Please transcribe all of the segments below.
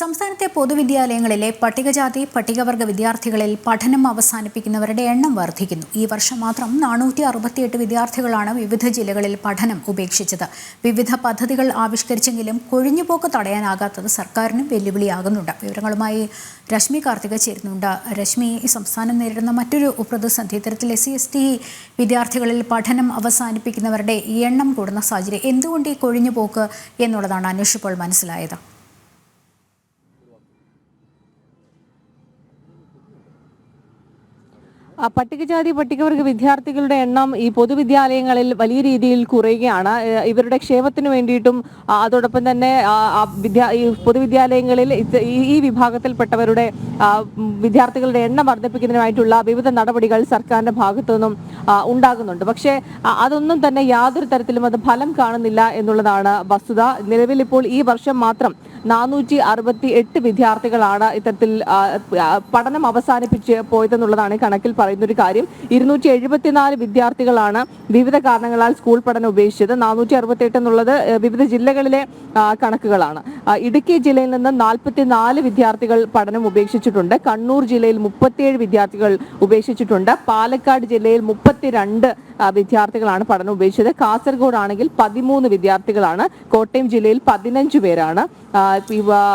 സംസ്ഥാനത്തെ പൊതുവിദ്യാലയങ്ങളിലെ പട്ടികജാതി പട്ടികവർഗ വിദ്യാർത്ഥികളിൽ പഠനം അവസാനിപ്പിക്കുന്നവരുടെ എണ്ണം വർദ്ധിക്കുന്നു. ഈ വർഷം മാത്രം നാനൂറ്റി അറുപത്തിയെട്ട് വിദ്യാർത്ഥികളാണ് വിവിധ ജില്ലകളിൽ പഠനം ഉപേക്ഷിച്ചത്. വിവിധ പദ്ധതികൾ ആവിഷ്കരിച്ചെങ്കിലും കൊഴിഞ്ഞുപോക്ക് തടയാനാകാത്തത് സർക്കാരിനും വെല്ലുവിളിയാകുന്നുണ്ട്. വിവരങ്ങളുമായി രശ്മി കാർത്തിക ചേരുന്നുണ്ട്. രശ്മി സംസ്ഥാനം നേരിടുന്ന മറ്റൊരു പ്രതിസന്ധി ഇത്തരത്തിൽ എസ് സി എസ് ടി വിദ്യാർത്ഥികളിൽ പഠനം അവസാനിപ്പിക്കുന്നവരുടെ എണ്ണം കൂടുന്ന സാഹചര്യം എന്തുകൊണ്ട് ഈ കൊഴിഞ്ഞുപോക്ക് എന്നുള്ളതാണ് അന്വേഷിച്ചപ്പോൾ മനസ്സിലായത്. പട്ടികജാതി പട്ടികവർഗ വിദ്യാർത്ഥികളുടെ എണ്ണം ഈ പൊതുവിദ്യാലയങ്ങളിൽ വലിയ രീതിയിൽ കുറയുകയാണ്. ഇവരുടെ ക്ഷേമത്തിന് വേണ്ടിയിട്ടും അതോടൊപ്പം തന്നെ ഈ പൊതുവിദ്യാലയങ്ങളിൽ ഈ- വിഭാഗത്തിൽപ്പെട്ടവരുടെ വിദ്യാർത്ഥികളുടെ എണ്ണം വർദ്ധിപ്പിക്കുന്നതിനായിട്ടുള്ള വിവിധ നടപടികൾ സർക്കാരിന്റെ ഭാഗത്തു നിന്നും ഉണ്ടാകുന്നുണ്ട്. പക്ഷേ അതൊന്നും തന്നെ യാതൊരു തരത്തിലും അത് ഫലം കാണുന്നില്ല എന്നുള്ളതാണ് വസ്തുത. നിലവിൽ ഇപ്പോൾ ഈ വർഷം മാത്രം നാനൂറ്റി അറുപത്തി എട്ട് വിദ്യാർത്ഥികളാണ് ഇത്തരത്തിൽ പഠനം അവസാനിപ്പിച്ച് പോയതെന്നുള്ളതാണ് കണക്കിൽ പറയുന്ന ഒരു കാര്യം. ഇരുന്നൂറ്റി എഴുപത്തിനാല് വിദ്യാർത്ഥികളാണ് വിവിധ കാരണങ്ങളാൽ സ്കൂൾ പഠനം ഉപേക്ഷിച്ചത്. നാനൂറ്റി അറുപത്തി എട്ട് എന്നുള്ളത് വിവിധ ജില്ലകളിലെ കണക്കുകളാണ്. ഇടുക്കി ജില്ലയിൽ നിന്ന് നാൽപ്പത്തിനാല് വിദ്യാർത്ഥികൾ പഠനം ഉപേക്ഷിച്ചിട്ടുണ്ട്. കണ്ണൂർ ജില്ലയിൽ മുപ്പത്തിയേഴ് വിദ്യാർത്ഥികൾ ഉപേക്ഷിച്ചിട്ടുണ്ട്. പാലക്കാട് ജില്ലയിൽ മുപ്പത്തിരണ്ട് വിദ്യാർത്ഥികളാണ് പഠനം ഉപേക്ഷിച്ചത്. കാസർഗോഡ് ആണെങ്കിൽ പതിമൂന്ന് വിദ്യാർത്ഥികളാണ്. കോട്ടയം ജില്ലയിൽ പതിനഞ്ച് പേരാണ്.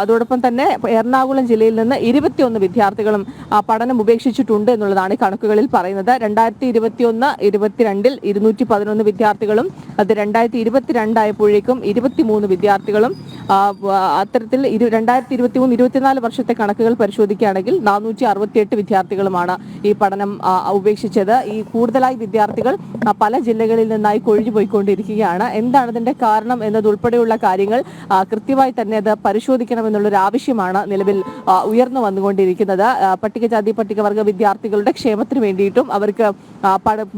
അതോടൊപ്പം തന്നെ എറണാകുളം ജില്ലയിൽ നിന്ന് ഇരുപത്തിയൊന്ന് വിദ്യാർത്ഥികളും പഠനം ഉപേക്ഷിച്ചിട്ടുണ്ട് എന്നുള്ളതാണ് ഈ കണക്കുകളിൽ പറയുന്നത് രണ്ടായിരത്തി ഇരുപത്തിയൊന്ന് ഇരുപത്തിരണ്ടിൽ ഇരുന്നൂറ്റി പതിനൊന്ന് വിദ്യാർത്ഥികളും അത് രണ്ടായിരത്തി ഇരുപത്തിരണ്ടായപ്പോഴേക്കും ഇരുപത്തിമൂന്ന് വിദ്യാർത്ഥികളും അത്തരത്തിൽ ഇരു രണ്ടായിരത്തി ഇരുപത്തി മൂന്ന് ഇരുപത്തിനാല് വർഷത്തെ കണക്കുകൾ പരിശോധിക്കുകയാണെങ്കിൽ നാനൂറ്റി അറുപത്തിയെട്ട് വിദ്യാർത്ഥികളുമാണ് ഈ പഠനം ഉപേക്ഷിച്ചത്. ഈ കൂടുതലായി വിദ്യാർത്ഥികൾ പല ജില്ലകളിൽ നിന്നായി കൊഴിഞ്ഞു പോയിക്കൊണ്ടിരിക്കുകയാണ്. എന്താണ് അതിന്റെ കാരണം എന്നതുൾപ്പെടെയുള്ള കാര്യങ്ങൾ കൃത്യമായി തന്നെ അത് പരിശോധിക്കണമെന്നുള്ളൊരു ആവശ്യമാണ് നിലവിൽ ഉയർന്നു വന്നുകൊണ്ടിരിക്കുന്നത്. പട്ടികജാതി പട്ടികവർഗ വിദ്യാർത്ഥികളുടെ ക്ഷേമത്തിന് വേണ്ടിയിട്ടും അവർക്ക്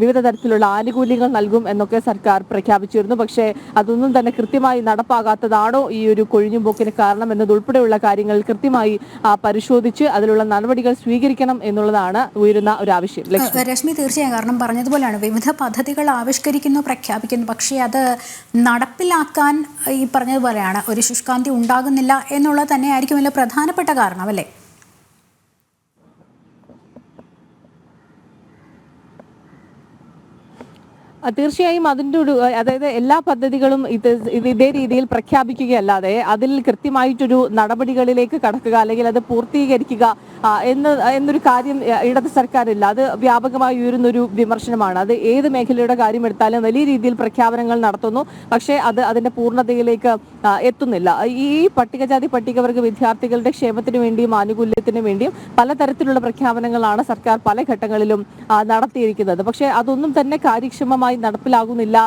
വിവിധ തരത്തിലുള്ള ആനുകൂല്യങ്ങൾ നൽകും എന്നൊക്കെ സർക്കാർ പ്രഖ്യാപിച്ചിരുന്നു. പക്ഷേ അതൊന്നും തന്നെ കൃത്യമായി നടപ്പാകാത്തതാണോ ഈ കൊഴിഞ്ഞുപോക്കിന് കാരണം എന്നതുൾപ്പെടെയുള്ള കാര്യങ്ങൾ കൃത്യമായി പരിശോധിച്ച് അതിലുള്ള നടപടികൾ സ്വീകരിക്കണം എന്നുള്ളതാണ് ഉയരുന്ന ഒരു ആവശ്യം. രശ്മി തീർച്ചയായും കാരണം പറഞ്ഞതുപോലെയാണ്. വിവിധ പദ്ധതികൾ ആവിഷ്കരിക്കുന്നു പ്രഖ്യാപിക്കുന്നു. പക്ഷേ അത് നടപ്പിലാക്കാൻ ഈ പറഞ്ഞതുപോലെയാണ്. ഒരു ശുഷ്കാന്തി ഉണ്ടാകുന്നില്ല എന്നുള്ളത് തന്നെയായിരിക്കും വലിയ പ്രധാനപ്പെട്ട കാരണം അല്ലേ? തീർച്ചയായും അതിന്റെ ഒരു അതായത് എല്ലാ പദ്ധതികളും ഇത് ഇത് രീതിയിൽ പ്രഖ്യാപിക്കുകയല്ലാതെ അതിൽ കൃത്യമായിട്ടൊരു നടപടികളിലേക്ക് കടക്കുക അല്ലെങ്കിൽ അത് പൂർത്തീകരിക്കുക എന്ന് എന്നൊരു കാര്യം ഇടത് സർക്കാരില്ല. അത് വ്യാപകമായി ഉയരുന്നൊരു വിമർശനമാണ്. അത് ഏത് മേഖലയുടെ കാര്യം എടുത്താലും വലിയ രീതിയിൽ പ്രഖ്യാപനങ്ങൾ നടത്തുന്നു. പക്ഷേ അത് അതിന്റെ പൂർണതയിലേക്ക് എത്തുന്നില്ല. ഈ പട്ടികജാതി പട്ടികവർഗ വിദ്യാർത്ഥികളുടെ ക്ഷേമത്തിനു വേണ്ടിയും ആനുകൂല്യത്തിനു വേണ്ടിയും പലതരത്തിലുള്ള പ്രഖ്യാപനങ്ങളാണ് സർക്കാർ പല ഘട്ടങ്ങളിലും നടത്തിയിരിക്കുന്നത്. പക്ഷേ അതൊന്നും തന്നെ കാര്യക്ഷമമായി നടപ്പിലാകുന്നില്ല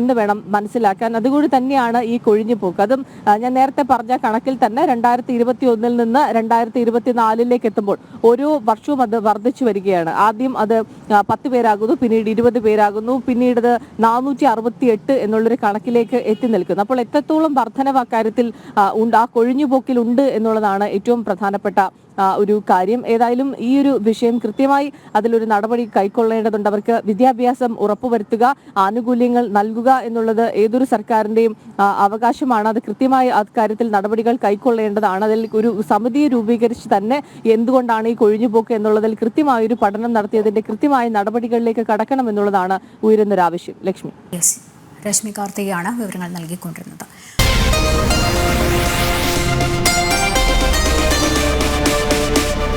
എന്ന് വേണം മനസ്സിലാക്കാൻ. അതുകൊണ്ട് തന്നെയാണ് ഈ കൊഴിഞ്ഞുപോക്ക് അതും ഞാൻ നേരത്തെ പറഞ്ഞ കണക്കിൽ തന്നെ രണ്ടായിരത്തി ഇരുപത്തി ഒന്നിൽ നിന്ന് രണ്ടായിരത്തി ഇരുപത്തിനാലിലേക്ക് എത്തുമ്പോൾ ഓരോ വർഷവും അത് വർദ്ധിച്ചു വരികയാണ്. ആദ്യം അത് പത്ത് പേരാകുന്നു പിന്നീട് ഇരുപത് പേരാകുന്നു പിന്നീട് അത് നാനൂറ്റി അറുപത്തി എട്ട് എന്നുള്ളൊരു കണക്കിലേക്ക് എത്തി നിൽക്കുന്നു. അപ്പോൾ എത്രത്തോളം വർധനവ് അക്കാര്യത്തിൽ ഉണ്ട് ആ കൊഴിഞ്ഞുപോക്കിൽ ഉണ്ട് എന്നുള്ളതാണ് ഏറ്റവും പ്രധാനപ്പെട്ട ഒരു കാര്യം. ഏതായാലും ഈ ഒരു വിഷയം കൃത്യമായി അതിലൊരു നടപടി കൈക്കൊള്ളേണ്ടതുണ്ട്. അവർക്ക് വിദ്യാഭ്യാസം ഉറപ്പുവരുത്തുക ആനുകൂല്യങ്ങൾ നൽകുക എന്നുള്ളത് ഏതൊരു സർക്കാരിന്റെയും അവകാശമാണ്. അത് കൃത്യമായി അക്കാര്യത്തിൽ നടപടികൾ കൈക്കൊള്ളേണ്ടതാണ്. അതിൽ ഒരു സമിതിയെ രൂപീകരിച്ച് തന്നെ എന്തുകൊണ്ടാണ് ഈ കൊഴിഞ്ഞുപോക്ക് എന്നുള്ളതിൽ കൃത്യമായ ഒരു പഠനം നടത്തിയതിന്റെ കൃത്യമായ നടപടികളിലേക്ക് കടക്കണം എന്നുള്ളതാണ് ഉയരുന്നൊരാവശ്യം. ലക്ഷ്മി. രശ്മി കാർത്തികയാണ് വിവരങ്ങൾ നൽകിക്കൊണ്ടിരുന്നത്.